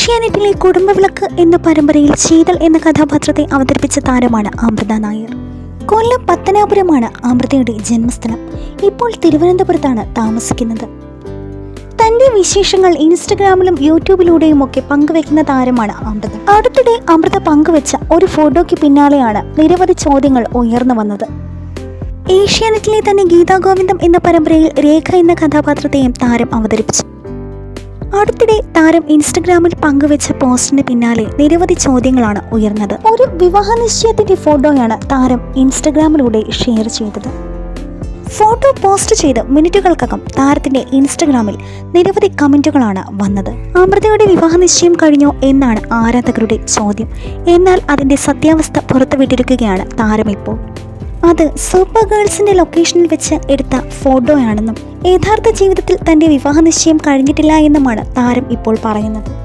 ഏഷ്യാനെറ്റിലെ കുടുംബവിളക്ക് എന്ന പരമ്പരയിൽ ശീതൾ എന്ന കഥാപാത്രത്തെ അവതരിപ്പിച്ച താരമാണ് അമൃത നായർ. കൊല്ലം പത്തനാപുരമാണ് അമൃതയുടെ ജന്മസ്ഥലം. ഇപ്പോൾ തിരുവനന്തപുരത്താണ് താമസിക്കുന്നത്. തന്റെ വിശേഷങ്ങൾ ഇൻസ്റ്റഗ്രാമിലും യൂട്യൂബിലൂടെയും ഒക്കെ പങ്കുവെക്കുന്ന താരമാണ് അമൃത. അടുത്തിടെ അമൃത പങ്കുവെച്ച ഒരു ഫോട്ടോയ്ക്ക് പിന്നാലെയാണ് നിരവധി ചോദ്യങ്ങൾ ഉയർന്നു വന്നത്. ഏഷ്യാനെറ്റിലെ തന്നെ ഗീതാഗോവിന്ദം എന്ന പരമ്പരയിൽ രേഖ എന്ന കഥാപാത്രത്തെയും താരം അവതരിപ്പിച്ചു. അടുത്തിടെ താരം ഇൻസ്റ്റഗ്രാമിൽ പങ്കുവെച്ച പോസ്റ്റിന് പിന്നാലെ നിരവധി ചോദ്യങ്ങളാണ് ഉയർന്നത്. ഒരു വിവാഹ നിശ്ചയത്തിന്റെ ഫോട്ടോയാണ് താരം ഇൻസ്റ്റഗ്രാമിലൂടെ ഷെയർ ചെയ്തത്. ഫോട്ടോ പോസ്റ്റ് ചെയ്ത് മിനിറ്റുകൾക്കകം താരത്തിന്റെ ഇൻസ്റ്റഗ്രാമിൽ നിരവധി കമന്റുകളാണ് വന്നത്. അമൃതയുടെ വിവാഹ നിശ്ചയം കഴിഞ്ഞോ എന്നാണ് ആരാധകരുടെ ചോദ്യം. എന്നാൽ അതിന്റെ സത്യാവസ്ഥ പുറത്തുവിട്ടിരിക്കുകയാണ് താരം ഇപ്പോൾ. അത് സൂപ്പർ ഗേൾസിന്റെ ലൊക്കേഷനിൽ വെച്ച് എടുത്ത ഫോട്ടോയാണെന്നും യഥാർത്ഥ ജീവിതത്തിൽ തന്റെ വിവാഹ നിശ്ചയം കഴിഞ്ഞിട്ടില്ല എന്നുമാണ് താരം ഇപ്പോൾ പറയുന്നത്.